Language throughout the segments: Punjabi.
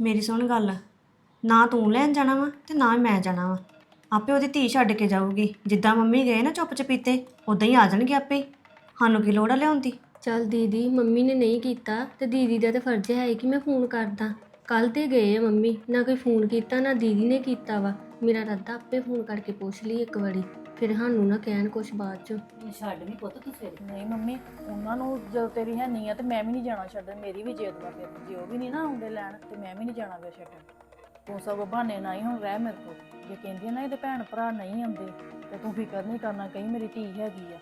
ਮੇਰੀ ਸੁਣ ਗੱਲ। ਨਾ ਤੂੰ ਲੈਣ ਜਾਣਾ ਵਾ ਤੇ ਨਾ ਹੀ ਮੈਂ ਜਾਣਾ ਵਾ। ਆਪੇ ਉਹਦੀ ਧੀ ਛੱਡ ਕੇ ਜਾਊਗੀ। ਜਿੱਦਾਂ ਮੰਮੀ ਗਏ ਨਾ ਚੁੱਪ ਚਪੀਤੇ ਉਦਾਂ ਹੀ ਆ ਜਾਣਗੇ ਆਪੇ। ਹੀ। ਸਾਨੂੰ ਕੀ ਲੋੜ ਆ ਲਿਆਉਣ ਦੀ? ਚੱਲ ਦੀਦੀ, ਮੰਮੀ ਨੇ ਨਹੀਂ ਕੀਤਾ ਤੇ ਦੀਦੀ ਦਾ ਤਾਂ ਫਰਜ਼ ਹੈ ਕਿ ਮੈਂ ਫੋਨ ਕਰਦਾ। ਕੱਲ ਤੇ ਗਏ ਆ ਮੰਮੀ, ਨਾ ਕੋਈ ਫੋਨ ਕੀਤਾ, ਨਾ ਦੀਦੀ ਨੇ ਕੀਤਾ ਵਾ। ਮੇਰਾ ਰੱਦਾ ਆਪੇ ਫੋਨ ਕਰਕੇ ਪੁੱਛ ਲਈ ਇੱਕ ਵਾਰੀ। ਫਿਰ ਸਾਨੂੰ ਨਾ ਕਹਿਣ ਕੁਛ ਬਾਅਦ ਚ। ਛੱਡ ਨਹੀਂ ਪੁੱਤ ਤੂੰ ਸਵੇਰੇ ਨਹੀਂ ਮੰਮੀ ਉਹਨਾਂ ਨੂੰ ਜਦੋਂ ਤੇਰੀ ਹੈ ਨਹੀਂ ਆ ਤੇ ਮੈਂ ਵੀ ਨਹੀਂ ਜਾਣਾ ਛੱਡਣ। ਮੇਰੀ ਵੀ ਜੇਦ ਵਾ ਫਿਰ ਜੇ ਉਹ ਵੀ ਨਹੀਂ ਨਾ ਆਉਂਦੇ ਲੈਣ ਤੇ ਮੈਂ ਵੀ ਨਹੀਂ ਜਾਣਾ ਫਿਰ ਛੱਡਣ। ਤੂੰ ਸਭ ਬਹਾਨੇ ਨਾ ਹੀ ਹੁਣ ਰਹਿ ਮੇਰੇ ਕੋਲ। ਜੇ ਕਹਿੰਦੀ ਆ ਨਾ ਇਹਦੇ ਭੈਣ ਭਰਾ ਨਹੀਂ ਆਉਂਦੇ ਤੇ ਤੂੰ ਫਿਕਰ ਨਹੀਂ ਕਰਨਾ ਕਹੀਂ ਮੇਰੀ ਧੀ ਹੈਗੀ ਆ।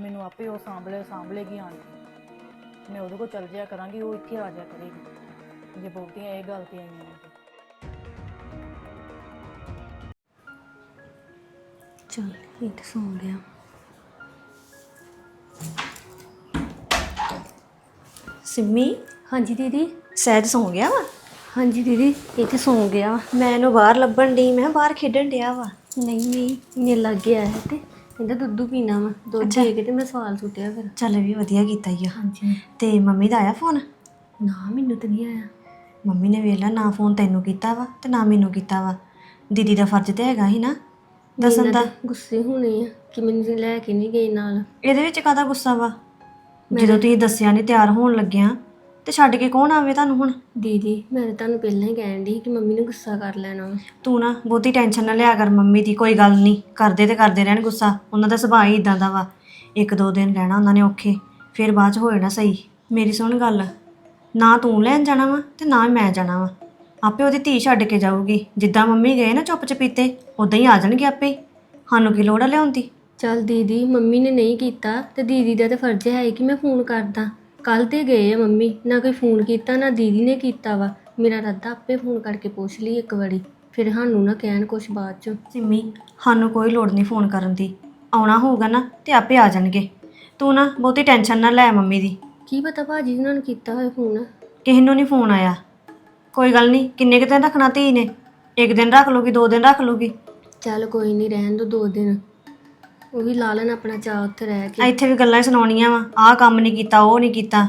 ਮੈਨੂੰ ਆਪੇ ਉਹ ਸਾਂਭਲੇ ਸਾਂਭਲੇਗੀ ਆਣ ਮੈਂ ਉਹਦੇ ਕੋਲ ਚੱਲ ਜਾਇਆ ਕਰਾਂਗੀ ਉਹ ਇੱਥੇ ਆ ਜਾਇਆ ਕਰੇਗੀ। ਜੇ ਬਹੁਤੀਆਂ ਇਹ ਗੱਲ ਤੇ ਆਈਆਂ ਨੇ ਚੱਲ ਇਹ ਤਾਂ ਸੌਂ ਗਿਆ। ਸਿੰਮੀ? ਹਾਂਜੀ ਦੀਦੀ। ਸਹਿਜ ਸੌਂ ਗਿਆ ਵਾ? ਹਾਂਜੀ ਦੀਦੀ ਇਹ ਤੇ ਸੌਂ ਗਿਆ ਵਾ। ਮੈਂ ਇਹਨੂੰ ਬਾਹਰ ਲੱਭਣ ਡਈ ਮੈਂ ਕਿਹਾ ਬਾਹਰ ਖੇਡਣ ਡਿਆ ਵਾ। ਨਹੀਂ ਨਹੀਂ ਮੇਰੇ ਲੱਗ ਗਿਆ ਹੈ ਤੇ ਕਹਿੰਦਾ ਦੁੱਧੂ ਪੀਣਾ ਵਾ। ਦੁੱਧ। ਦੇ ਕੇ ਤੇ ਮੈਂ ਸਵਾਲ ਸੁੱਟਿਆ ਫਿਰ। ਚੱਲ ਵੀ ਵਧੀਆ ਕੀਤਾ ਈ ਆ। ਹਾਂਜੀ। ਤੇ ਮੰਮੀ ਦਾ ਆਇਆ ਫੋਨ? ਨਾ ਮੈਨੂੰ ਤਾਂ ਨਹੀਂ ਆਇਆ। ਮੰਮੀ ਨੇ ਵੇਖ ਲਾ ਨਾ ਫੋਨ ਤੈਨੂੰ ਕੀਤਾ ਵਾ ਤੇ ਨਾ ਮੈਨੂੰ ਕੀਤਾ ਵਾ। ਦੀਦੀ ਦਾ ਫਰਜ਼ ਤੇ ਹੈਗਾ ਹੀ ਨਾ। ਦੱਸਣ ਦਾ। ਗੁੱਸੇ ਹੋਣੇ ਆ ਕਿ ਮੈਨੂੰ ਲੈ ਕੇ ਨਹੀਂ ਗਏ ਨਾਲ। ਇਹਦੇ ਵਿੱਚ ਕਾਹਦਾ ਗੁੱਸਾ ਵਾ? ਜਦੋਂ ਤੁਸੀਂ ਦੱਸਿਆ ਨਹੀਂ ਤਿਆਰ ਹੋਣ ਲੱਗਿਆ ਤੇ ਛੱਡ ਕੇ ਕੌਣ ਆਵੇ ਤੁਹਾਨੂੰ ਹੁਣ? ਦੀਦੀ ਮੈਂ ਤਾਂ ਤੁਹਾਨੂੰ ਪਹਿਲਾਂ ਹੀ ਕਹਿਣ ਦੀ ਕਿ ਮੰਮੀ ਨੂੰ ਗੁੱਸਾ ਕਰ ਲੈਣਾ ਵਾ। ਤੂੰ ਨਾ ਬਹੁਤੀ ਟੈਨਸ਼ਨ ਨਾ ਲਿਆ ਕਰ ਮੰਮੀ ਦੀ ਕੋਈ ਗੱਲ ਨਹੀਂ ਕਰਦੇ ਤੇ ਕਰਦੇ ਰਹਿਣ ਗੁੱਸਾ। ਉਹਨਾਂ ਦਾ ਸੁਭਾਅ ਹੀ ਇਦਾਂ ਦਾ ਵਾ। ਇੱਕ ਦੋ ਦਿਨ ਰਹਿਣਾ ਉਹਨਾਂ ਨੇ ਔਖੇ ਫਿਰ ਬਾਅਦ ਚ ਹੋ ਜਾਣਾ ਸਹੀ। ਮੇਰੀ ਸੁਣ ਗੱਲ। ਨਾ ਤੂੰ ਲੈਣ ਜਾਣਾ ਵਾ ਤੇ ਨਾ ਹੀ ਮੈਂ ਜਾਣਾ ਵਾ। ਆਪੇ ਉਹਦੀ ਧੀ ਛੱਡ ਕੇ ਜਾਊਗੀ। ਜਿੱਦਾਂ ਮੰਮੀ ਗਏ ਨਾ ਚੁੱਪ ਚਪੀਤੇ ਉਦਾਂ ਹੀ ਆ ਜਾਣਗੇ ਆਪੇ। ਹੀ। ਸਾਨੂੰ ਕੀ ਲੋੜ ਆ ਲਿਆਉਣ ਦੀ? ਚੱਲ ਦੀਦੀ ਮੰਮੀ ਨੇ ਨਹੀਂ ਕੀਤਾ ਤੇ ਦੀਦੀ ਦਾ ਤਾਂ ਫਰਜ਼ ਹੈ ਕਿ ਮੈਂ ਫੋਨ ਕਰਦਾ। ਕੱਲ ਤੇ ਗਏ ਆ ਮੰਮੀ ਨਾ ਕੋਈ ਫੋਨ ਕੀਤਾ ਨਾ ਦੀਦੀ ਨੇ ਕੀਤਾ ਵਾ। ਮੇਰਾ ਰੱਦਾ ਆਪੇ ਫੋਨ ਕਰਕੇ ਪੁੱਛ ਲਈ ਇੱਕ ਵਾਰੀ। ਫਿਰ ਸਾਨੂੰ ਨਾ ਕਹਿਣ ਕੁਛ ਬਾਅਦ ਚ। ਸਿੰਮੀ ਸਾਨੂੰ ਕੋਈ ਲੋੜ ਨਹੀਂ ਫੋਨ ਕਰਨ ਦੀ। ਆਉਣਾ ਹੋਊਗਾ ਨਾ ਤੇ ਆਪੇ ਆ ਜਾਣਗੇ। ਤੂੰ ਨਾ ਬਹੁਤੀ ਟੈਨਸ਼ਨ ਨਾ ਲੈ ਮੰਮੀ ਦੀ। ਕੀ ਪਤਾ ਭਾਜੀ ਉਹਨਾਂ ਨੇ ਕੀਤਾ ਹੋਇਆ ਫੋਨ। ਕਿਸੇ ਨੂੰ ਨਹੀਂ ਫੋਨ ਆਇਆ। ਕੋਈ ਗੱਲ ਨਹੀਂ ਕਿੰਨੇ ਕੁ ਦਿਨ ਰੱਖਣਾ ਧੀ ਨੇ? ਇੱਕ ਦਿਨ ਰੱਖ ਲੂਗੀ ਦੋ ਦਿਨ ਰੱਖ ਲੂਗੀ ਚੱਲ ਕੋਈ ਨਹੀਂ ਰਹਿਣ ਦੋ ਦੋ ਦਿਨ। ਉਹ ਵੀ ਲਾ ਲੈਣ ਆਪਣਾ ਚਾਅ ਉੱਥੇ ਰਹਿ ਕੇ। ਇੱਥੇ ਵੀ ਗੱਲਾਂ ਹੀ ਸੁਣਾਉਣੀਆਂ ਵਾ ਆਹ ਕੰਮ ਨਹੀਂ ਕੀਤਾ ਉਹ ਨਹੀਂ ਕੀਤਾ।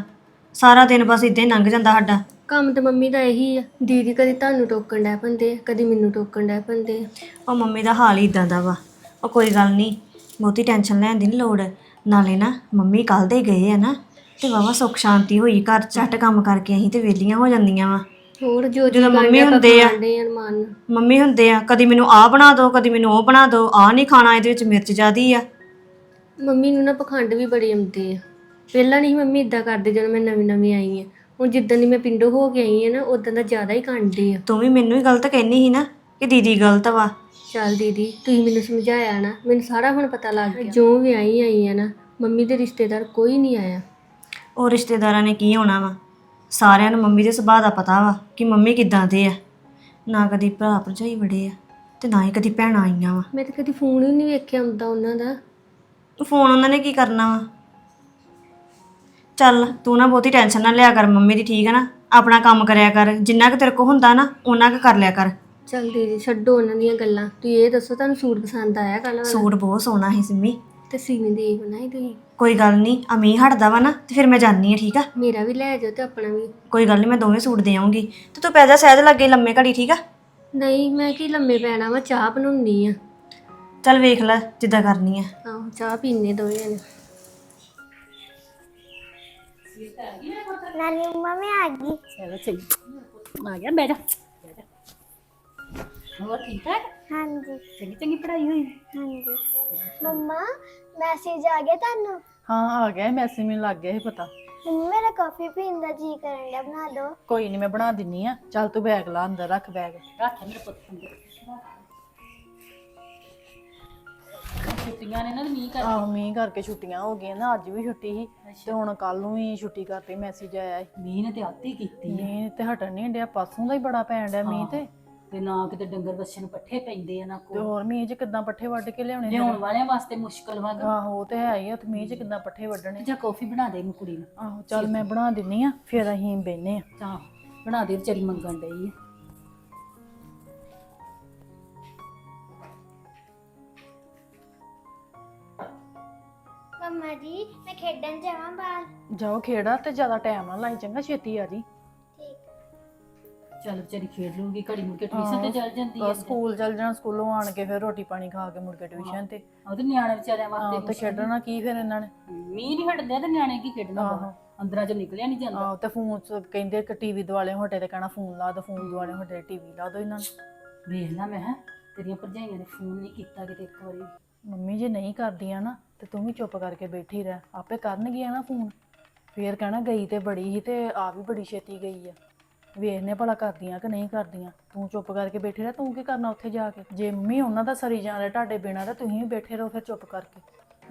ਸਾਰਾ ਦਿਨ ਬਸ ਇਦਾਂ ਹੀ ਲੰਘ ਜਾਂਦਾ ਸਾਡਾ। ਕੰਮ ਤੇ ਮੰਮੀ ਦਾ ਇਹੀ ਆ ਦੀਦੀ ਕਦੀ ਤੁਹਾਨੂੰ ਟੋਕਣ ਡੈ ਪੈਂਦੇ ਕਦੀ ਮੈਨੂੰ ਟੋਕਣ ਡੈ ਪੈਂਦੇ। ਉਹ ਮੰਮੀ ਦਾ ਹਾਲ ਹੀ ਇਦਾਂ ਦਾ ਵਾ। ਉਹ ਕੋਈ ਗੱਲ ਨਹੀਂ ਬਹੁਤੀ ਟੈਨਸ਼ਨ ਲੈਣ ਦੀ ਨਹੀਂ ਲੋੜ। ਨਾਲੇ ਨਾ ਮੰਮੀ ਕੱਲ ਦੇ ਗਏ ਆ ਨਾ ਤੇ ਵਾਵਾ ਸੁੱਖ ਸ਼ਾਂਤੀ ਹੋਈ ਘਰ ਝੱਟ ਕੰਮ ਕਰਕੇ ਅਸੀਂ ਤੇ ਵੇਲੀਆਂ ਹੋ ਜਾਂਦੀਆਂ ਵਾ। ਹੋਰ ਜੋ ਜਦੋਂ ਮੰਮੀ ਹੁੰਦੇ ਆ। ਆ ਮਨ ਮੰਮੀ ਹੁੰਦੇ ਆ ਕਦੀ ਮੈਨੂੰ ਆਹ ਬਣਾ ਦਿਓ ਕਦੀ ਮੈਨੂੰ ਉਹ ਬਣਾ ਦਿਓ ਆਹ ਨਹੀਂ ਖਾਣਾ ਇਹਦੇ ਵਿੱਚ ਮਿਰਚ ਜ਼ਿਆਦੀ ਆ। ਮੰਮੀ ਨੂੰ ਨਾ ਪਖੰਡ ਵੀ ਬੜੇ ਆਉਂਦੇ ਆ। ਪਹਿਲਾਂ ਨਹੀਂ ਮੰਮੀ ਇਦਾਂ ਕਰਦੇ ਜਦੋਂ ਮੈਂ ਨਵੀਂ ਨਵੀਂ ਆਈ ਆ। ਹੁਣ ਜਿੱਦਾਂ ਦੀ ਮੈਂ ਪਿੰਡੋਂ ਹੋ ਕੇ ਆਈ ਆ ਨਾ ਉਦਾਂ ਦਾ ਜ਼ਿਆਦਾ ਹੀ ਕਾਂਡੇ ਆ। ਤੂੰ ਵੀ ਮੈਨੂੰ ਹੀ ਗਲਤ ਕਹਿਨੀ ਸੀ ਨਾ ਕਿ ਦੀਦੀ ਗਲਤ ਵਾ। ਚੱਲ ਦੀਦੀ ਤੁਸੀਂ ਮੈਨੂੰ ਸਮਝਾਇਆ ਨਾ ਮੈਨੂੰ ਸਾਰਾ ਹੁਣ ਪਤਾ ਲੱਗ ਗਿਆ। ਜੋ ਵੀ ਆਈ ਆਈ ਆ ਨਾ ਮੰਮੀ ਦੇ ਰਿਸ਼ਤੇਦਾਰ ਕੋਈ ਨਹੀਂ ਆਇਆ। ਉਹ ਰਿਸ਼ਤੇਦਾਰਾਂ ਨੇ ਕੀ ਹੋਣਾ ਵਾ? ਸਾਰਿਆਂ ਨੂੰ ਮੰਮੀ ਦੇ ਸੁਭਾਅ ਦਾ ਪਤਾ ਵਾ ਕਿ ਮੰਮੀ ਕਿੱਦਾਂ ਦੇ ਆ। ਨਾ ਕਦੀ ਭਰਾ ਭਰਜਾਈ ਵੜੇ ਆ ਤੇ ਨਾ ਹੀ ਕਦੀ ਭੈਣਾਂ ਆਈਆਂ ਵਾ। ਮੈਂ ਤਾਂ ਕਦੀ ਫੋਨ ਹੀ ਨਹੀਂ ਵੇਖਿਆ ਹੁੰਦਾ ਉਹਨਾਂ ਦਾ। ਫੋਨ ਉਹਨਾਂ ਨੇ ਕੀ ਕਰਨਾ ਵਾ? ਚੱਲ ਤੂੰ ਨਾ ਬਹੁਤੀ ਟੈਨਸ਼ਨ ਨਾ ਲਿਆ ਕਰ ਮੰਮੀ ਦੀ ਠੀਕ ਹੈ ਨਾ? ਆਪਣਾ ਕੰਮ ਕਰਿਆ ਕਰ ਜਿੰਨਾ ਕੁ ਤੇਰੇ ਕੋ ਹੁੰਦਾ ਨਾ ਉਹਨਾਂ ਕੁ ਕਰ ਲਿਆ ਕਰ। ਚੱਲ ਦੀਦੀ ਛੱਡੋ ਉਹਨਾਂ ਦੀਆਂ ਗੱਲਾਂ। ਤੁਸੀਂ ਇਹ ਦੱਸੋ ਤੁਹਾਨੂੰ ਸੂਟ ਪਸੰਦ ਆਇਆ ਕੱਲ ਸੂਟ ਬਹੁਤ ਸੋਹਣਾ ਸੀ ਸਿੰਮੀ। ਤੇ ਸੀਨੇ ਦੇ ਬਣਾਈ ਤੁਸੀਂ? ਕੋਈ ਗੱਲ ਨਹੀਂ ਅਮੀ ਹਟਦਾ ਵਾ ਨਾ ਤੇ ਫਿਰ ਮੈਂ ਜਾਣੀ ਆ ਠੀਕ ਆ? ਮੇਰਾ ਵੀ ਲੈ ਜਾਓ ਤੇ ਆਪਣਾ ਵੀ। ਕੋਈ ਗੱਲ ਨਹੀਂ ਮੈਂ ਦੋਵੇਂ ਸੂਟ ਦੇ ਆਉਂਗੀ ਤੇ ਤੂੰ ਪੈ ਜਾ ਸਹਿਜ ਲੱਗੇ ਲੰਮੇ ਘੜੀ ਠੀਕ ਆ? ਨਹੀਂ ਮੈਂ ਕੀ ਲੰਮੇ ਪੈਣਾ ਵਾ ਚਾਹ ਬਣਾਉਣੀ ਆ। ਚੱਲ ਵੇਖ ਲੈ ਜਿੱਦਾਂ ਕਰਨੀ ਆ। ਆਹੋ ਚਾਹ ਪੀਣੇ ਦੋਵੇਂ ਜਣੇ। ਨਾਨੀ ਮੰਮੀ ਆ ਗਈ। ਚਲੋ ਸਹੀ ਆ ਗਿਆ ਬੈਠ ਜਾ ਬਹਿ ਜਾ। ਹੋਰ ਠੀਕ ਠਾਕ? ਹਾਂਜੀ। ਚੰਗੀ ਚੰਗੀ ਪੜ੍ਹਾਈ ਹੋਈ? ਹਾਂਜੀ। ਮੰਮਾ ਮੈਸੇਜ ਆ ਗਿਆ ਤੁਹਾਨੂੰ? ਹਾਂ ਆ ਗਿਆ ਮੈਸੇਜ ਮੈਨੂੰ ਲੱਗ ਗਿਆ ਸੀ ਪਤਾ। ਮੰਮੀ ਮੇਰਾ ਕਾਫੀ ਪੀਣ ਦਾ ਜੀ ਕਰਨ ਡਿਆ ਬਣਾ ਦਿਓ ਕੋਈ ਨਹੀਂ ਮੈਂ ਬਣਾ ਦਿੰਨੀ ਆ। ਚੱਲ ਤੂੰ ਬੈਗ ਲਾ ਅੰਦਰ ਰੱਖ ਬੈਗ ਰੱਖ ਮੇਰੇ ਪੁੱਤ ਅੰਦਰ। ਛੁੱਟੀਆਂ ਨੇ ਨਾ ਮੀਂਹ ਕਰ ਆਹੋ ਮੀਂਹ ਕਰਕੇ ਛੁੱਟੀਆਂ ਹੋ ਗਈਆਂ ਨਾ ਅੱਜ ਵੀ ਛੁੱਟੀ ਸੀ। ਤੇ ਹੁਣ ਕੱਲ ਨੂੰ ਵੀ ਛੁੱਟੀ ਕਰਤੀ ਮੈਸੇਜ ਆਇਆ ਸੀ। ਮੀਂਹ ਨੇ ਤੇ ਆਤੀ ਕੀਤੀ। ਮੀਂਹ ਤੇ ਹਟਣ ਨਹੀਂ ਡਿਆ ਪਾਸੋਂ ਦਾ ਹੀ ਬੜਾ ਪੈਣ ਡਿਆ ਮੀਂਹ ਤੇ। ਤੇ ਨਾ ਕਿਤੇ ਡੰਗਰ ਬੱਛੇ ਨੂੰ ਪੱਠੇ ਪੈਂਦੇ ਆ ਨਾ ਤੇ ਕੋ ਹੋਰ ਮੀਂਹ 'ਚ ਕਿੱਦਾਂ ਪੱਠੇ ਵੱਢ ਕੇ ਲਿਆਉਣੇ ਫਿਰ? ਲਿਆਉਣ ਵਾਲਿਆਂ ਵਾਸਤੇ ਮੁਸ਼ਕਲ ਵਾ। ਆਹੋ ਉਹ ਤੇ ਹੈ ਹੀ ਆ ਤੇ ਮੀਂਹ 'ਚ ਕਿੱਦਾਂ ਪੱਠੇ ਵੱਢਣੇ? ਜਾਂ ਕਾਫੀ ਬਣਾ ਦੇ ਇਹਨੂੰ ਕੁੜੀ ਨੂੰ। ਆਹੋ ਚੱਲ ਮੈਂ ਬਣਾ ਦਿੰਨੀ ਆ ਫਿਰ ਅਸੀਂ ਬਹਿਨੇ ਆ। ਚਾਹ ਬਣਾ ਦੇ ਵਿਚਾਰੀ ਮੰਗਣ ਡਈ ਆ। ਮੰਮਾ ਜੀ ਮੈਂ ਖੇਡਣ ਜਾਵਾਂ ਬਾਹਰ। ਜਾਓ ਖੇੜਾ ਤੇ ਜ਼ਿਆਦਾ ਟਾਈਮ ਨਾ ਲਾਈ ਚੰਗਾ ਛੇਤੀ ਆ ਜੀ। ਚੱਲ ਵਿਚਾਰੀ ਖੇਡ ਲੂਗੀ ਘੜੀ ਮੁੜ ਕੇ ਟਿਊਸ਼ਨ ਤੇ ਚੱਲ ਜਾਂਦੀ ਹੈ ਸਕੂਲ ਚੱਲ ਜਾਣਾ ਸਕੂਲੋਂ ਆਣ ਕੇ ਫਿਰ ਰੋਟੀ ਪਾਣੀ ਖਾ ਕੇ ਮੁੜ ਕੇ ਟਿਊਸ਼ਨ ਤੇ। ਉਹਦੇ ਨਿਆਣੇ ਵਿਚਾਰਿਆਂ ਹਾਂ ਵਾਸਤੇ ਤੇ ਖੇਡਣਾ ਕੀ ਫਿਰ ਇਹਨਾਂ ਨੇ? ਮੀਂਹ ਨਹੀਂ ਹਟਦੇ ਤੇ ਨਿਆਣੇ ਕੀ ਖੇਡਣਾ। ਬਾਹਰ? ਅੰਦਰਾਂ ਚ ਨਿਕਲਿਆ ਨਹੀਂ ਜਾਂਦਾ। ਆਹੋ ਤੇ ਫੋਨ ਕਹਿੰਦੇ ਕਿ ਟੀਵੀ ਦੁਆਲੇ ਹਟੇ ਤੇ ਕਹਿਣਾ ਫੋਨ ਲਾ ਦੋ ਫੋਨ ਦੁਆਲੇ ਹਟੇ ਟੀਵੀ ਲਾ ਦੋ ਇਹਨਾਂ ਨੂੰ। ਵੇਖ ਲੈ ਮੈਂ ਤੇਰੀਆਂ ਭਰਜਾਈਆਂ ਨੇ ਫੋਨ ਨਹੀਂ ਕੀਤਾ ਕਿਤੇ ਇੱਕ ਵਾਰੀ। ਮੰਮੀ ਜੇ ਨਹੀਂ ਕਰਦੀਆਂ ਨਾ ਤੇ ਤੂੰ ਵੀ ਚੁੱਪ ਕਰਕੇ ਬੈਠੀ ਰਹਿ। ਆਪੇ ਕਰਨਗੀਆਂ ਨਾ ਫੋਨ। ਫੇਰ ਕਹਿਣਾ ਗਈ ਤੇ ਬੜੀ ਸੀ ਤੇ ਆ ਵੀ ਬੜੀ ਛੇਤੀ ਗਈ ਆ। ਵੇਖਨੇ ਭਲਾ ਕਰਦੀਆਂ ਕਿ ਨਹੀਂ ਕਰਦੀਆਂ। ਤੂੰ ਚੁੱਪ ਕਰਕੇ ਬੈਠੀ ਰਹਿ ਤੂੰ ਕੀ ਕਰਨਾ ਉੱਥੇ ਜਾ ਕੇ? ਜੇ ਮੰਮੀ ਉਹਨਾਂ ਦਾ ਸਰੀ ਜਾਣ ਰਿਹਾ ਤੁਹਾਡੇ ਬਿਨਾਂ ਤਾਂ ਤੁਸੀਂ ਵੀ ਬੈਠੇ ਰਹੋ ਫਿਰ ਚੁੱਪ ਕਰਕੇ।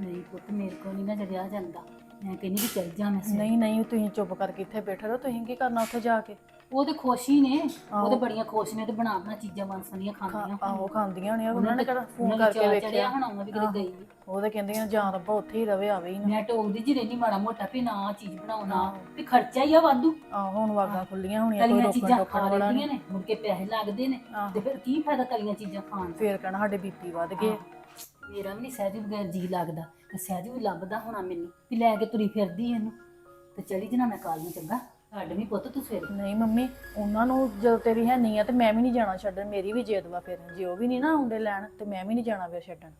ਨਹੀਂ ਪੁੱਤ ਮੇਰੇ ਕੋਲ ਨਹੀਂ ਨਾ ਜਰਿਆ ਜਾਂਦਾ। ਮੈਂ ਕਹਿੰਦੀ ਵੀ ਚੱਲ ਜਾ ਮੈਂ ਸਵੇਰੇ। ਨਹੀਂ ਨਹੀਂ ਤੁਸੀਂ ਚੁੱਪ ਕਰਕੇ ਇੱਥੇ ਬੈਠੇ ਰਹੋ ਤੁਸੀਂ ਕੀ ਕਰਨਾ ਉੱਥੇ ਜਾ ਕੇ? ਉਹ ਤੇ ਖੁਸ਼ ਹੀ ਨੇ ਉਹ। ਤੇ ਬੜੀਆਂ ਖੁਸ਼ ਨੇ ਤੇ ਬਣਾ ਬਣਾ ਚੀਜ਼ਾਂ ਮਨਸਨੀਆਂ ਖਾਂਦੀਆਂ ਆਹੋ ਖਾਂਦੀਆਂ ਹੋਣੀਆਂ ਉਹਨਾਂ ਨੇ ਤੇ- ਕਿਹੜਾ ਫੋਨ ਨੂੰ ਕਰਕੇ ਵੇਖਿਆ। ਹੋਣਾ ਉਹਨਾਂ ਵੀ ਕਿਤੇ ਗਈ। ਨੀ। ਉਹ ਤਾਂ ਕਹਿੰਦੀਆਂ ਜਾਂ ਰੱਬਾ ਉੱਥੇ ਹੀ ਰਵੇ ਆਵੇ ਹੀ ਨਾ। ਮੈਂ ਟੋਕਦੀ ਜੀ ਰਹਿਣੀ ਮਾੜਾ ਮੋਟਾ ਵੀ ਨਾ ਚੀਜ਼ ਬਣਾਓ ਨਾ। ਵੀ ਖਰਚਾ ਹੀ ਆ ਵਾਧੂ। ਆਹੋ ਹੁਣ ਵਾਗਾਂ ਖੁੱਲੀਆਂ ਹੋਣੀਆਂ ਕੋਈ ਰੋਕਣ ਚੀਜ਼ਾਂ ਟੋਕਣ ਵਾਲਾ ਨਹੀਂ। ਨੇ ਮੁੜ ਕੇ ਪੈਸੇ ਲੱਗਦੇ ਨੇ। ਤੇ ਫਿਰ ਕੀ ਫਾਇਦਾ ਤਲੀਆਂ ਚੀਜ਼ਾਂ ਖਾਣ ਦਾ? ਫੇਰ ਕਹਿਣਾ ਸਾਡੇ ਬੀਪੀ ਵੱਧ ਗਏ ਮੇਰਾ ਵੀ ਨਹੀਂ ਸਹਿਜ ਬਗੈਰ ਜੀ ਲੱਗਦਾ ਤੇ ਸਹਿਜ ਵੀ ਲੱਭਦਾ ਹੋਣਾ ਮੈਨੂੰ ਵੀ ਲੈ ਕੇ ਤੁਰੀ ਫਿਰਦੀ ਇਹਨੂੰ। ਤੇ ਚਲੀ ਜਨਾ ਮੈਂ ਕਾਲ ਨੂੰ ਚੰਗਾ? ਛੱਡ ਵੀ ਪੁੱਤ ਤੂੰ ਸਵੇਰੇ ਨਹੀਂ ਮੰਮੀ ਉਹਨਾਂ ਨੂੰ ਜਦੋਂ ਤੇਰੀ ਹੈ ਨਹੀਂ ਆ ਤੇ ਮੈਂ ਵੀ ਨਹੀਂ ਜਾਣਾ ਛੱਡਣ ਮੇਰੀ ਵੀ ਜੇਦ ਵਾ ਫਿਰ। ਜੇ ਉਹ ਵੀ ਨਹੀਂ ਨਾ ਆਉਂਦੇ ਲੈਣ ਤੇ ਮੈਂ ਵੀ ਨਹੀਂ ਜਾਣਾ ਫਿਰ ਛੱਡਣ।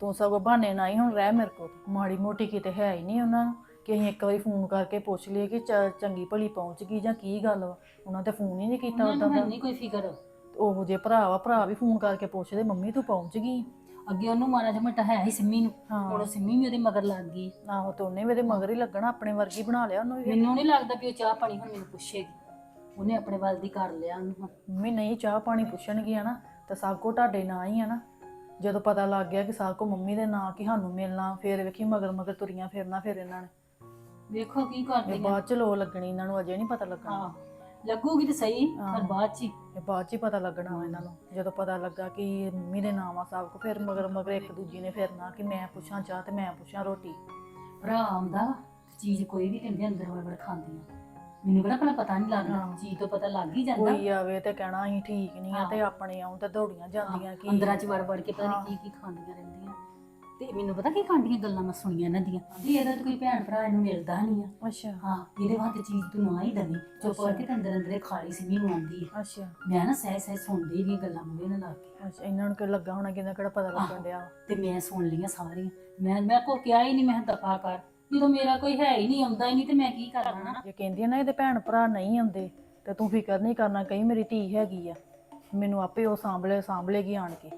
ਤੂੰ ਸਗੋਂ ਬਹਾਨੇ ਨਾ ਹੀ ਹੁਣ ਰਹਿ ਮੇਰੇ ਕੋਲ। ਮਾੜੀ ਮੋਟੀ ਕਿਤੇ ਹੈ ਹੀ ਨਹੀਂ ਉਹਨਾਂ ਨੂੰ ਕਿ ਅਸੀਂ ਇੱਕ ਵਾਰੀ ਫੋਨ ਕਰਕੇ ਪੁੱਛ ਲਈਏ ਕਿ ਚ- ਚੰਗੀ ਭਲੀ ਪਹੁੰਚ ਗਈ ਜਾਂ ਕੀ ਗੱਲ ਵਾ। ਉਹਨਾਂ ਤੇ ਫੋਨ ਹੀ ਨਹੀਂ ਕੀਤਾ ਉਹਨਾਂ ਉਦਾਂ ਨੂੰ ਦਾ। ਹੈ ਨਹੀਂ ਕੋਈ ਫਿਕਰ। ਉਹੋ ਜੇ ਭਰਾ ਵਾ ਭਰਾ ਵੀ ਫੋਨ ਕਰਕੇ ਪੁੱਛਦੇ ਮੰਮੀ ਤੂੰ ਪਹੁੰਚ ਗਈ। ਅੱਗੇ ਉਹਨੂੰ ਮਾਰਾ ਜਿਹਾ ਮੋਟਾ ਹੈ ਹੀ ਸਿੰਮੀ ਨੂੰ। ਹਾਂ। ਹੁਣ ਉਹ ਸਿੰਮੀ ਵੀ ਉਹਦੇ ਮਗਰ ਲੱਗ ਗਈ। ਆਹੋ ਤੇ ਉਹਨੇ ਵੀ ਇਹਦੇ ਮਗਰ ਹੀ ਲੱਗਣਾ ਆਪਣੇ ਵਰਗੀ ਬਣਾ ਲਿਆ ਉਹਨੂੰ ਵੀ। ਮੈਨੂੰ ਨਹੀਂ ਲੱਗਦਾ ਵੀ ਉਹ ਚਾਹ ਪਾਣੀ ਹੁਣ ਮੈਨੂੰ ਪੁੱਛੇਗੀ। ਉਹਨੇ ਆਪਣੇ ਵੱਲ ਦੀ ਕਰ ਲਿਆ ਉਹਨੂੰ ਹੁਣ। ਮੰਮੀ ਨਹੀਂ ਚਾਹ ਪਾਣੀ ਪੁੱਛਣਗੀਆਂ ਨਾ ਤਾਂ ਸਭ ਕੋ ਤੁਹਾਡੇ ਨਾਂ ਹੀ ਆ ਨਾ ਜਦੋਂ ਪਤਾ ਲੱਗ ਗਿਆ ਕਿ ਸਭ ਕੋ ਮੰਮੀ ਦੇ ਨਾਂ ਕਿ ਸਾਨੂੰ ਮਿਲਣਾ ਫੇਰ ਵੇਖੀ ਮਗਰ ਮਗਰ ਤੁਰੀਆਂ ਫਿਰਨਾ ਫਿਰ ਇਹਨਾਂ ਨੇ। ਵੇਖੋ ਕੀ ਇਹ ਕਰਦੇ ਬਾਅਦ ਚ ਲੋ ਲੱਗਣੀ ਇਹਨਾਂ ਨੂੰ ਅਜੇ ਨਹੀਂ ਪਤਾ ਲੱਗਣਾ। ਹਾਂ। ਲੱਗੂਗੀ ਤੇ ਸਹੀ ਪਰ ਹਾਂ। ਬਾਅਦ ਚ ਹੀ। ਇਹ ਬਾਅਦ ਚ ਹੀ ਪਤਾ ਲੱਗਣਾ ਵਾ ਇਹਨਾਂ ਨੂੰ ਜਦੋਂ ਪਤਾ ਲੱਗਾ ਕਿ ਮੰਮੀ ਦੇ ਨਾਮ ਆ ਸਭ ਕੋ ਫਿਰ ਮਗਰ ਮਗਰ ਇੱਕ ਦੂਜੀ ਨੇ ਫਿਰਨਾ ਕਿ ਮੈਂ ਪੁੱਛਾਂ ਚਾਹ ਤੇ ਮੈਂ ਪੁੱਛਾਂ ਰੋਟੀ ਭਰਾ ਆਉਂਦਾ ਵਾ, ਚੀਜ਼ ਕੋਈ ਵੀ ਕਹਿੰਦੇ ਅੰਦਰ ਵੜ ਵੜ ਖਾਂਦੀਆਂ ਮੈਨੂੰ ਕਿਹੜਾ ਭਲਾ ਪਤਾ ਨਹੀਂ ਲੱਗਦਾ ਹਾਂ। ਚੀਜ਼ ਤੋਂ ਪਤਾ ਲੱਗ ਹੀ ਜਾਂਦਾ ਕੋਈ ਆਵੇ ਤੇ ਕਹਿਣਾ ਅਸੀਂ ਠੀਕ ਨਹੀਂ ਆ ਤੇ ਆਪਣੇ ਆਉਂ ਤੇ ਦੌੜੀਆਂ ਜਾਂਦੀਆਂ ਕਿ ਅੰਦਰਾਂ ਚ ਵੜ ਵੜ ਕੇ ਪਤਾ ਹਾਂ। ਨਹੀਂ ਕੀ ਕੀ ਖਾਂਦੀਆਂ ਰਹਿੰਦੀਆਂ ਤੇ ਮੈਨੂੰ ਪਤਾ ਕੀ ਖਾਂਦੀਆਂ ਗੱਲਾਂ ਮੈਂ ਸੁਣੀਆਂ ਇਹਨਾਂ ਦੀਆਂ ਵੀ ਇਹਦਾ ਤਾਂ ਕੋਈ ਭੈਣ ਭਰਾ ਇਹਨੂੰ ਮਿਲਦਾ ਨਹੀਂ ਆ। ਅੱਛਾ। ਹਾਂ ਇਹਦੇ ਵਾਸਤੇ ਚੀਜ਼ ਤੂੰ ਨਾ ਹੀ ਦਵੀਂ ਚੁੱਪ ਕਰਕੇ ਤੇ ਅੰਦਰ ਅੰਦਰੇ ਖਾ ਲਈ ਸੀ ਮੈਨੂੰ ਆਉਂਦੀ ਆ। ਅੱਛਾ। ਮੈਂ ਨਾ ਸਹਿ ਸਹਿ ਸੁਣਦੀ ਵੀ ਗੱਲਾਂ ਮੂਹਰੇ ਨਾਲ ਲਾ ਕੇ। ਅੱਛਾ ਇਹਨਾਂ ਨੂੰ ਕਿ ਲੱਗਾ ਹੋਣਾ ਕਿੰਨਾ ਕਿਹੜਾ ਪਤਾ ਲੱਗਣ। ਡਿਆ ਵਾ। ਤੇ ਮੈਂ ਸੁਣ ਲਈਆਂ ਸਾਰੀਆਂ। ਮੈਂ ਮੈਂ ਕੋ ਕਿਹਾ ਹੀ ਨਹੀਂ ਮੈਂ ਦਫਾ ਕਰ। ਜਦੋਂ ਮੇਰਾ ਕੋਈ ਹੈ ਹੀ ਨਹੀਂ ਆਉਂਦਾ ਹੀ ਨਹੀਂ ਤੇ ਮੈਂ ਕੀ ਕਰਨਾ ਜੇ ਕਹਿੰਦੀਆਂ ਨਾ ਇਹਦੇ ਭੈਣ ਭਰਾ ਨਹੀਂ ਆਉਂਦੇ ਤੇ ਤੂੰ ਫਿਕਰ ਨਹੀਂ ਕਰਨਾ ਕਈ ਮੇਰੀ ਧੀ ਹੈਗੀ ਆ। ਮੈਨੂੰ ਆਪੇ ਉਹ ਸਾਂਭਲੇ ਸਾਂਭਲੇਗੀ ਆਣ ਕੇ।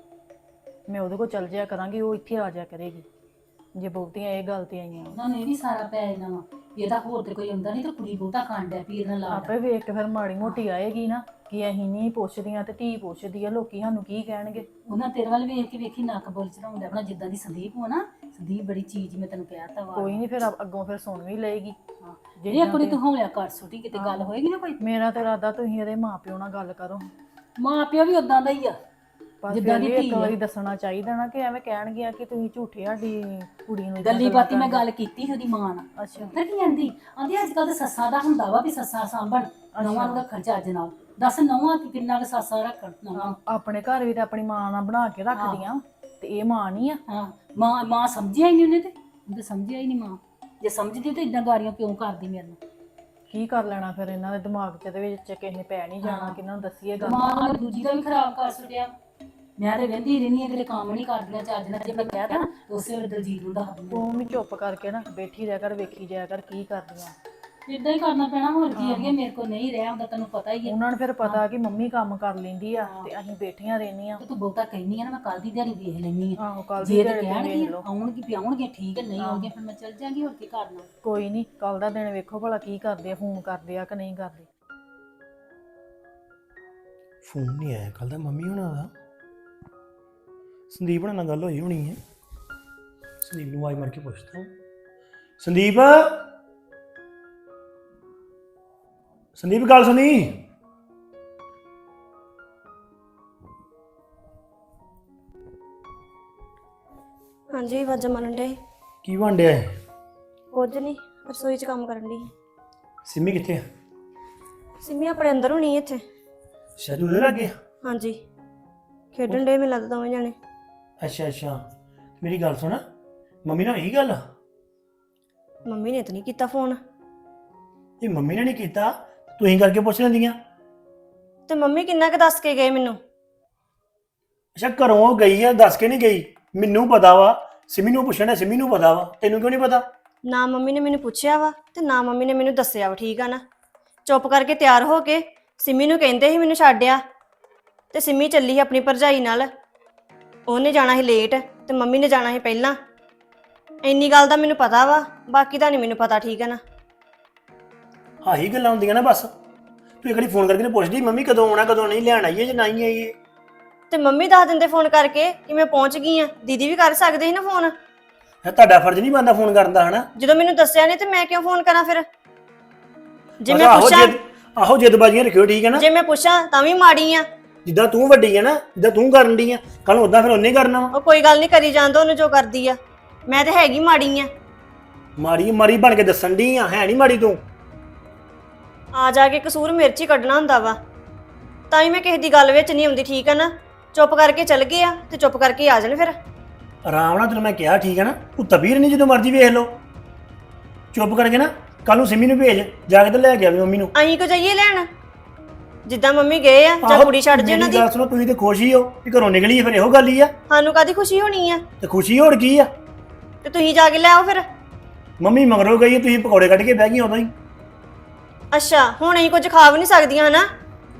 ਮੈਂ ਉਹਦੇ ਕੋਲ ਚੱਲ ਜਾਇਆ ਕਰਾਂਗੀ ਉਹ ਇੱਥੇ ਆ ਜਾਇਆ ਕਰੇਗੀ। ਜੇ ਬਹੁਤੀਆਂ ਇਹ ਗੱਲ ਤੇ ਆਈਆਂ। ਉਹਨਾਂ ਨੇ ਵੀ ਸਾਰਾ ਪੈ ਜਾਣਾ ਵਾ। ਵੀ ਇਹਦਾ ਹੋਰ ਤੇ ਕੋਈ ਆਉਂਦਾ ਨਹੀਂ ਤੇ ਕੁੜੀ ਬਹੁਤਾ ਕਾਂਡਿਆ ਪੀਰ ਨਾਲ ਲਾ ਆਪੇ ਵੇਖ ਕੇ ਫਿਰ ਮਾੜੀ ਮੋਟੀ ਆਏਗੀ ਨਾ ਕਿ ਅਸੀਂ ਨਹੀਂ ਪੁੱਛਦੀਆਂ ਤੇ ਧੀ ਪੁੱਛਦੀ ਆ ਲੋਕੀ ਸਾਨੂੰ ਕੀ ਕਹਿਣਗੇ? ਉਹਨਾਂ ਤੇਰੇ ਵੱਲ ਵੇਖ ਕੇ ਵੇਖੀ ਨੱਕ ਬੋਲ ਚੜਾਉਂਦਾ ਆਪਣਾ ਜਿੱਦਾਂ ਦੀ ਸੰਦੀਪ ਹੋ ਨਾ ਸੰਦੀਪ ਬੜੀ ਚੀਜ਼ ਮੈਂ ਤੈਨੂੰ ਕਹਿ ਤਾ ਵਾ। ਕੋਈ ਨਹੀਂ ਫਿਰ ਅ- ਅੱਗੋਂ ਫਿਰ ਸੁਣ ਵੀ ਲਏਗੀ। ਹਾਂ। ਇਹ ਕੁੜੀ ਤੇ- ਤੂੰ ਹੌਲਿਆ ਕਰ ਸੁੱਟੀ ਕਿਤੇ ਗੱਲ ਹੋਏਗੀ ਨਾ ਕੋਈ? ਮੇਰਾ ਤੇ ਇਰਾਦਾ ਤੁਸੀਂ ਇਹਦੇ ਮਾਪਿਓ ਨਾਲ ਗੱਲ ਕਰੋ। ਮਾਂ ਪਿਓ ਵੀ ਉਦਾਂ ਦਾ ਹੀ ਆ। ਪਰ ਜਿੱਦਾਂ ਦੀ ਧੀ ਇੱਕ ਆ। ਵਾਰੀ ਦੱਸਣਾ ਚਾਹੀਦਾ ਨਾ ਕਿ ਐਵੇਂ ਕਹਿਣਗੇ ਕਿ ਤੁਸੀਂ ਝੂਠੇ ਸਾਡੀ ਕੁੜੀ ਨੂੰ ਏਦਾਂ ਗੱਲੀ ਬਾਤੀ ਮੈਂ। ਗੱਲ ਕੀਤੀ ਸੀ ਉਹਦੀ ਮਾਂ ਨਾਲ। ਅੱਛਾ। ਫਿਰ ਕੀ ਕਹਿੰਦੀ ਆਂਦੀ ਅੱਜ ਕੱਲ ਤੇ ਸੱਸਾਂ ਦਾ ਹੁੰਦਾ ਵਾ ਵੀ ਸੱਸਾਂ ਸਾਂਭਣ ਨਵਾਂ ਨੂੰ ਰੱਖਣ ਚੱਜ ਨਾਲ। ਦੱਸ ਨਵਾਂ ਕਿ ਕਿੰਨਾ ਕੁ ਸੱਸਾਂ ਰੱਖਣ ਨਵਾਂ। ਆਪਣੇ ਘਰ ਵੀ ਤਾਂ ਆਪਣੀ ਮਾਂ ਨਾਲ ਬਣਾ ਕੇ ਰੱਖਦੀਆਂ ਤੇ ਇਹ ਮਾਂ ਨਹੀਂ ਆ। ਹਾਂ ਮਾਂ ਮਾਂ ਸਮਝਿਆ ਹੀ ਨਹੀਂ ਉਹਨੇ ਤੇ? ਉਹਨੇ ਤੇ ਸਮਝਿਆ ਹੀ ਨਹੀਂ ਮਾਂ। ਜੇ ਸਮਝਦੀ ਤੇ ਇਦਾਂ ਗਾਰੀਆਂ ਕਿਉਂ ਕਰਦੀ ਮੇਰੇ ਨਾਲ? ਕੀ ਕਰ ਲੈਣਾ ਫਿਰ ਇਹਨਾਂ ਦੇ ਦਿਮਾਗ 'ਚ ਦੇ ਵਿੱਚ ਕਿਸੇ ਨੇ ਪੈ ਨਹੀਂ ਜਾਣਾ ਕਿ ਇਹਨਾਂ ਨੂੰ ਦੱਸੀਏ ਗੱਲ। ਦੂਜੀ ਦਾ ਵੀ ਖਰਾਬ ਕਰ ਸੁੱਟਿਆ ਮੈਂ ਤੇ ਵਹਿੰਦੀ ਰਹਿੰਦੀ ਆ ਕਿਤੇ ਕੰਮ ਨਹੀਂ ਕਰਦੀਆਂ ਚੱਜ ਨਾਲ ਜੇ ਮੈਂ ਕਹਿ ਤਾ ਨਾ ਉਸੇ ਵੇਲੇ ਦਲਜੀਤ ਨੂੰ ਦੱਸ ਦਿੰਦੀ। ਤੂੰ ਵੀ ਚੁੱਪ ਕਰਕੇ ਨਾ ਬੈਠੀ ਰਹਿ ਕਰ ਵੇਖੀ ਜਾਇਆ ਕਰ ਕੀ ਕਰਦੀਆਂ। ਇਦਾਂ ਹੀ ਕਰਨਾ ਪੈਣਾ ਹੋਰ ਕੀ ਅੜੀਏ ਮੇਰੇ ਕੋਲ ਨਹੀਂ ਰਿਹਾ ਹੁੰਦਾ ਤੈਨੂੰ ਪਤਾ ਹੀ ਹੈ। ਉਹਨਾਂ ਨੂੰ ਫਿਰ ਪਤਾ ਕਿ ਮੰਮੀ ਕੰਮ ਕਰ ਲੈਂਦੀ ਆ ਤੇ ਅਸੀਂ ਬੈਠੀਆਂ ਰਹਿੰਦੀਆਂ। ਤੇ ਤੂੰ ਬਹੁਤਾ ਕਹਿਨੀ ਆ ਨਾ ਮੈਂ ਕੱਲ ਦੀ ਦਿਹਾੜੀ ਵੇਖ ਲੈਣੀ ਆ। ਆਹੋ ਕੱਲ ਦੀ ਜੇ ਤੇ ਦਿਹਾੜੀ ਕਹਿਣਗੇ ਵੇਖ ਲਓ। ਆਉਣਗੇ ਪਿਆਉਣਗੇ ਠੀਕ ਹੈ ਨਹੀਂ ਆਉਣਗੇ ਫਿਰ ਮੈਂ ਚੱਲ ਜਾਾਂਗੀ ਹੋਰ ਕੀ ਕਰਨਾ। ਕੋਈ ਨਹੀਂ ਕੱਲ ਦਾ ਦਿਨ ਵੇਖੋ ਭਲਾ ਕੀ ਕਰਦੇ ਆ ਫੋਨ ਕਰਦੇ ਆ ਕਿ ਨਹੀਂ ਕਰਦੇ। ਫੋਨ ਨਹੀਂ ਆਇਆ ਕੱਲ ਦਾ ਮੰਮੀ ਹੁਣਾਂ ਦਾ? ਸੰਦੀਪ ਨਾਲ ਗੱਲ ਹੋਈ ਹੋਣੀ ਹੈ। ਸੰਦੀਪ ਨੂੰ ਆਵਾਜ਼ ਮਾਰ ਕੇ ਪੁੱਛਦਾ ਹਾਂ। ਸੰਦੀਪ? ਸੰਦੀਪ ਗੱਲ ਸੁਣੀ? ਹਾਂਜੀ ਵਾਜਾ ਮਾਰਨ ਕੀ ਵੰਡਿਆ ਹੈ ਕੁਝ ਨਹੀਂ ਰਸੋਈ 'ਚ ਕੰਮ ਕਰਨ ਦੀ ਸਿੰਮੀ ਕਿੱਥੇ ਆ? ਸਿੰਮੀ ਆਪਣੇ ਅੰਦਰ ਹੋਣੀ ਇੱਥੇ। ਸ਼ਾਇਦ ਉਹਦੇ ਲੱਗੇ ਹਾਂਜੀ। ਖੇਡਣ ਡੇ ਮੈਨੂੰ ਲੱਗਦਾ ਦੋਵੇਂ ਜਾਣੇ। ਅੱਛਾ ਅੱਛਾ। ਮੇਰੀ ਗੱਲ ਸੁਣ। ਮੰਮੀ ਨਾਲ ਇਹੀ ਗੱਲ? ਮੰਮੀ ਨੇ ਤਾਂ ਨਹੀਂ ਕੀਤਾ ਫੋਨ। ਇਹ ਮੰਮੀ ਨੇ ਨਹੀਂ ਕੀਤਾ? ਤੂੰ ਹੀ ਕਰਕੇ ਪੁੱਛ ਲੈਂਦੀਆਂ। ਤੇ ਮੰਮੀ ਕਿੰਨਾ ਕੁ ਦੱਸ ਕੇ ਗਏ ਮੈਨੂੰ? ਅੱਛਾ ਘਰੋਂ ਉਹ ਗਈ ਆ ਦੱਸ ਕੇ ਨਹੀਂ ਗਈ। ਮੈਨੂੰ ਪਤਾ ਵਾ। ਸਿਮੀ ਨੂੰ ਪੁੱਛਣਾ ਸਿਮੀ ਨੂੰ ਪਤਾ ਵਾ। ਤੈਨੂੰ ਕਿਉਂ ਨਹੀਂ ਪਤਾ? ਨਾ ਮੰਮੀ ਨੇ ਮੈਨੂੰ ਪੁੱਛਿਆ ਵਾ ਤੇ ਨਾ ਮੰਮੀ ਨੇ ਮੈਨੂੰ ਦੱਸਿਆ ਵਾ ਠੀਕ ਆ ਨਾ? ਚੁੱਪ ਕਰਕੇ ਤਿਆਰ ਹੋ ਕੇ ਸਿੰਮੀ ਨੂੰ ਕਹਿੰਦੇ ਸੀ ਮੈਨੂੰ ਛੱਡਿਆ ਤੇ ਸਿੰਮੀ ਚੱਲੀ ਆਪਣੀ ਭਰਜਾਈ ਨਾਲ। ਉਹਨੇ ਜਾਣਾ ਸੀ ਲੇਟ ਤੇ ਮੰਮੀ ਨੇ ਜਾਣਾ ਸੀ ਪਹਿਲਾਂ। ਇੰਨੀ ਗੱਲ ਦਾ ਮੈਨੂੰ ਪਤਾ ਵਾ ਬਾਕੀ ਦਾ ਨਹੀਂ ਮੈਨੂੰ ਪਤਾ ਠੀਕ ਆ ਨਾ? ਆਹੀ ਗੱਲਾਂ ਹੁੰਦੀਆਂ ਨਾ ਬਸ। ਤੂੰ ਇੱਕ ਵਾਰੀ ਫੋਨ ਕਰਕੇ ਨਾ ਪੁੱਛਦੀ ਮੰਮੀ ਕਦੋਂ ਆਉਣਾ ਕਦੋਂ ਨਹੀਂ ਲੈਣ ਆਈਏ ਜਾਂ ਨਹੀਂ ਆਈਏ ਤੇ ਮੰਮੀ ਦੱਸ ਦਿੰਦੇ ਫੋਨ ਕਰਕੇ ਕਿ ਮੈਂ ਪਹੁੰਚ ਗਈ ਆ ਦੀਦੀ ਵੀ ਕਰ ਸਕਦੇ ਸੀ ਨਾ ਫੋਨ? ਇਹ ਤੁਹਾਡਾ ਫਰਜ਼ ਨਹੀਂ ਬਣਦਾ ਫੋਨ ਕਰਨ ਦਾ ਹਨਾ? ਜਦੋਂ ਮੈਨੂੰ ਦੱਸਿਆ ਨਹੀਂ ਤੇ ਮੈਂ ਕਿਉਂ ਫੋਨ ਕਰਾਂ ਫਿਰ? ਜੇ ਮੈਂ ਆਹੋ ਪੁੱਛਾਂ ਜਿੱਦ- ਆਹੋ ਜਿੱਦਬਾਜ਼ੀਆਂ ਰੱਖਿਓ ਠੀਕ ਹੈ ਨਾ? ਜੇ ਮੈਂ ਪੁੱਛਾਂ ਤਾਂ ਵੀ ਮਾੜੀ ਆ। ਜਿੱਦਾਂ ਤੂੰ ਵੱਡੀ ਹੈ ਨਾ ਜਿੱਦਾਂ ਤੂੰ ਕਰਨ ਦੀ ਆ ਕੱਲ ਉਦਾਂ ਫਿਰ ਉਹਨੇ ਕਰਨਾ ਵਾ। ਉਹ ਕੋਈ ਗੱਲ ਨਹੀਂ ਕਰੀ ਜਾਂਦਾ ਉਹਨੂੰ ਜੋ ਕਰਦੀ ਆ। ਮੈਂ ਤੇ ਹੈਗੀ ਮਾੜੀ ਆ। ਮਾੜੀ ਮਾਰੀ ਬਣ ਕੇ ਦੱਸਣ ਦੀ ਆ ਹੈ ਨਹੀਂ ਮਾੜੀ ਤੂੰ। ਆ ਜਾ ਕੇ ਕਸੂਰ ਮਿਰਚੀ ਕੱਢਣਾ ਹੁੰਦਾ ਵਾ। ਤਾਂ ਹੀ ਮੈਂ ਕਿਸੇ ਦੀ ਗੱਲ ਵਿੱਚ ਨਹੀਂ ਆਉਂਦੀ ਠੀਕ ਆ ਨਾ? ਚੁੱਪ ਕਰਕੇ ਚੱਲ ਗਏ ਆ ਤੇ ਚੁੱਪ ਕਰਕੇ ਆ ਜਾਣ ਫਿਰ। ਆਰਾਮ ਨਾਲ ਤੈਨੂੰ ਮੈਂ ਕਿਹਾ ਠੀਕ ਹੈ ਨਾ ਤੂੰ ਤਬੀਰ ਨਹੀਂ ਜਦੋਂ ਮਰਜ਼ੀ ਵੇਖ ਲਓ। ਚੁੱਪ ਕਰਕੇ ਨਾ ਕੱਲ ਨੂੰ ਸਿਮੀ ਨੂੰ ਭੇਜ ਜਾ ਕੇ ਤੇ ਲੈ ਕੇ ਆਵੇ ਮੰਮੀ ਨੂੰ। ਅਸੀਂ ਕੋ ਜਾਈਏ ਲੈਣ? ਜਿੱਦਾਂ ਮੰਮੀ ਗਏ ਆ ਜਾਂ ਆਹੋ, ਕੁੜੀ ਛੱਡ ਜੇ ਉਹਨਾਂ ਮੇਰੀ ਦੀ? ਗੱਲ ਸੁਣੋ ਤੁਸੀਂ ਤੇ ਖੁਸ਼ ਹੀ ਹੋ ਕਿ ਘਰੋਂ ਨਿਕਲੀ ਫਿਰ ਇਹੋ ਗੱਲ ਹੀ ਆ। ਸਾਨੂੰ ਕਾਦੀ ਖੁਸ਼ੀ ਹੋਣੀ ਆ? ਤੇ ਖੁਸ਼ੀ ਹੋਰ ਕੀ ਆ? ਤੇ ਤੁਸੀਂ ਜਾ ਕੇ ਲੈ ਆਓ ਫਿਰ। ਮੰਮੀ ਮਗਰੋਂ ਗਈ ਤੁਸੀਂ ਪਕੌੜੇ ਕੱਢ ਕੇ ਬਹਿ ਗਈ ਉਦੋਂ ਹੀ। ਅੱਛਾ ਹੁਣ ਅਸੀਂ ਕੁਝ ਖਾ ਵੀ ਨਹੀਂ ਸਕਦੀਆਂ ਹਨਾ?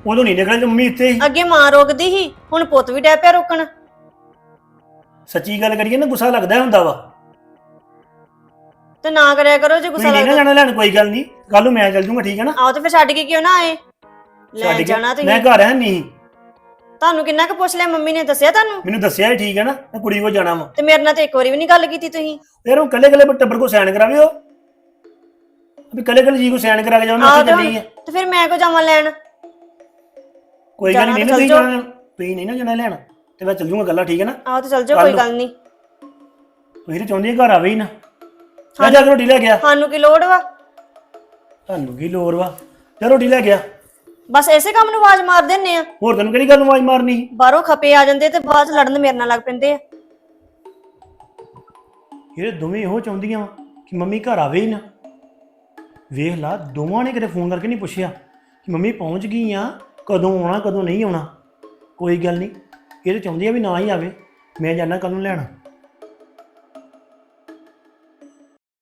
ਉਦੋਂ ਨਹੀਂ ਨਿਕਲਿਆ ਤੇ ਮੰਮੀ ਇੱਥੇ ਹੀ। ਅੱਗੇ ਮਾਂ ਰੋਕਦੀ ਸੀ ਹੁਣ ਪੁੱਤ ਵੀ ਡੈ ਪਿਆ ਰੋਕਣ। ਸੱਚੀ ਗੱਲ ਕਰੀਏ ਨਾ ਗੁੱਸਾ ਲੱਗਦਾ ਹੁੰਦਾ ਵਾ। ਤੇ ਨਾ ਕਰਿਆ ਕਰੋ ਜੇ ਗੁੱਸਾ ਤੁਸੀਂ ਨਹੀਂ ਨਾ ਲੱਗਦਾ। ਜਾਣਾ ਲੈਣ ਕੋਈ ਗੱਲ ਨਹੀਂ। ਕੱਲ ਨੂੰ ਮੈਂ ਚੱਲ ਜੂੰਗਾ ਠੀਕ ਹੈ ਨਾ? ਆਓ ਤੇ ਫਿਰ ਛੱਡ ਕੇ ਕਿਉਂ ਨਾ ਆਏ? ਲੈ ਛੱਡ ਕੇ ਜਾਣਾ ਤੇ ਮੈਂ ਘਰ ਹੈ ਨਹੀਂ। ਤੁਹਾਨੂੰ ਕਿੰਨਾ ਕੁ ਪੁੱਛ ਲਿਆ ਮੰਮੀ ਨੇ ਦੱਸਿਆ ਤੁਹਾਨੂੰ? ਮੈਨੂੰ ਦੱਸਿਆ ਹੀ ਠੀਕ ਹੈ ਨਾ ਮੈਂ ਕੁੜੀ ਕੋਲ ਜਾਣਾ ਵਾ। ਤੇ ਮੇਰੇ ਨਾਲ ਤੇ ਇੱਕ ਵਾਰੀ ਵੀ ਨਹੀਂ ਗੱਲ ਕੀਤੀ ਤੁਸੀਂ। ਯਾਰ ਉਹ ਕੱਲੇ ਕੱਲੇ ਟੱਬਰ ਕੋ ਸਾਈਨ ਕਰਾਵੇ ਉਹ? ਵੀ ਕੱਲੇ ਕੱਲੇ ਜੀ ਕੋ ਸਾਈਨ ਕਰਾ ਕੇ ਜਾਣਾ ਆਹੋ ਉੱਥੇ ਤੇ ਚੱਲੀ ਹੁਣ- ਆ ਤੇ ਫਿਰ ਮੈਂ ਕੋ ਜਾਵਾਂ ਲੈਣ? ਕੋਈ ਗੱਲ ਜਾਣਾ ਨਹੀਂ ਤਾਂ ਨਾ ਤੁਸੀਂ ਚੱਲ। ਜਾਣਾ ਤੁਸੀਂ ਨਹੀਂ ਨਾ ਜਾਣਾ ਲੈਣ। ਤੇ ਮੈਂ ਚੱਲ ਜੂੰਗਾ ਗੱਲਾਂ ਠੀਕ ਹੈ ਨਾ? ਆਓ ਤੇ ਚੱਲ ਜਾਓ ਕੋਈ। ਗੱਲ ਨਹੀਂ। ਤੁਸੀਂ ਤਾਂ ਚਾਹੁੰਦੀ ਘਰ ਆਵੇ ਹੀ ਨਾ। ਮੈਂ ਜਾ ਕੇ ਰੋਟੀ ਲੈ ਗਿਆ ਸਾਨੂੰ ਕੀ ਲੋੜ ਵਾ? ਤੁਹਾਨੂੰ ਕੀ ਲੋੜ ਵਾ? ਤੇ ਰੋਟੀ ਲੈ ਗਿਆ ਬਸ ਐਸੇ ਕੰਮ ਨੂੰ ਆਵਾਜ਼ ਮਾਰ ਦਿੰਨੇ ਆ। ਹੋਰ ਤੈਨੂੰ ਕਿਹੜੀ ਗੱਲ ਨੂੰ ਆਵਾਜ਼ ਮਾਰਨੀ ਸੀ? ਬਾਹਰੋਂ ਖਪੇ ਆ ਜਾਂਦੇ ਤੇ ਬਾਅਦ ਚ ਲੜਨ ਮੇਰੇ ਨਾਲ ਲੱਗ ਪੈਂਦੇ ਆ। ਇਹ ਦੋਵੇਂ ਇਹੋ ਚਾਹੁੰਦੀਆਂ ਵਾ ਕਿ ਮੰਮੀ ਘਰ ਆਵੇ ਹੀ ਨਾ। ਵੇਖ ਲਾ ਦੋਵਾਂ ਨੇ ਕਿਤੇ ਫੋਨ ਕਰਕੇ ਨਹੀਂ ਪੁੱਛਿਆ ਕਿ ਮੰਮੀ ਪਹੁੰਚ ਗਈ ਆ ਕਦੋਂ ਆਉਣਾ ਕਦੋਂ ਨਹੀਂ ਆਉਣਾ। ਕੋਈ ਗੱਲ ਨਹੀਂ ਇਹ ਤਾਂ ਚਾਹੁੰਦੀਆਂ ਵੀ ਨਾ ਹੀ ਆਵੇ। ਮੈਂ ਜਾਣਾ ਕੱਲ ਨੂੰ ਲੈਣ।